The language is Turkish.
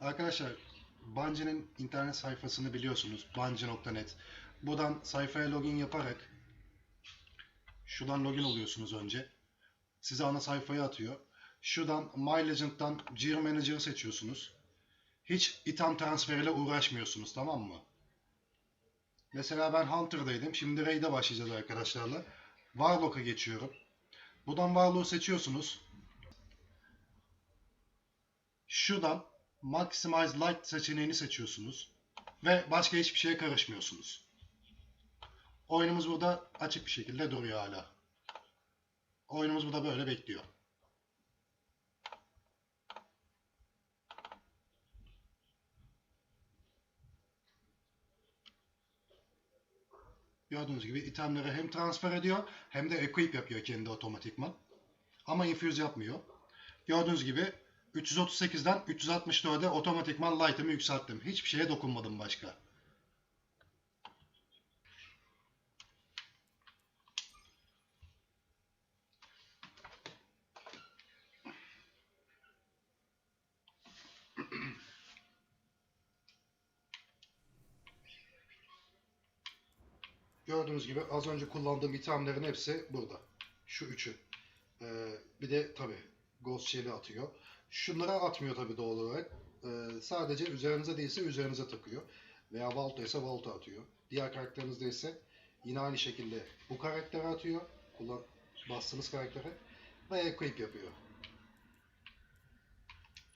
Arkadaşlar Bungie'nin internet sayfasını biliyorsunuz. Bungie.net. Buradan sayfaya login yaparak şuradan login oluyorsunuz önce. Size ana sayfayı atıyor. Şuradan My Legend'dan Gear Manager'ı seçiyorsunuz. Hiç item transferiyle uğraşmıyorsunuz tamam mı? Mesela ben Hunter'daydım. Şimdi Raid'e başlayacağız arkadaşlarla. Warlock'a geçiyorum. Buradan Warlock'u seçiyorsunuz. Şuradan Maximize Light seçeneğini seçiyorsunuz. Ve başka hiçbir şeye karışmıyorsunuz. Oyunumuz burada açık bir şekilde duruyor hala. Oyunumuz burada böyle bekliyor. Gördüğünüz gibi itemleri hem transfer ediyor hem de equip yapıyor kendi otomatikman. Ama infuse yapmıyor. Gördüğünüz gibi 338'den 364'e otomatikman light'ımı yükselttim. Hiçbir şeye dokunmadım başka. Gördüğünüz gibi az önce kullandığım itemlerin hepsi burada. Şu üçü. Ee, bir de tabi Ghost Shell'i atıyor. Şunlara atmıyor tabi doğal olarak. Ee, sadece üzerinize değilse üzerinize takıyor. Veya Vault'a ise Vault'a atıyor. Diğer karakterinizde ise yine aynı şekilde bu karaktere atıyor. Kullan bastığınız karaktere. Ve equip yapıyor.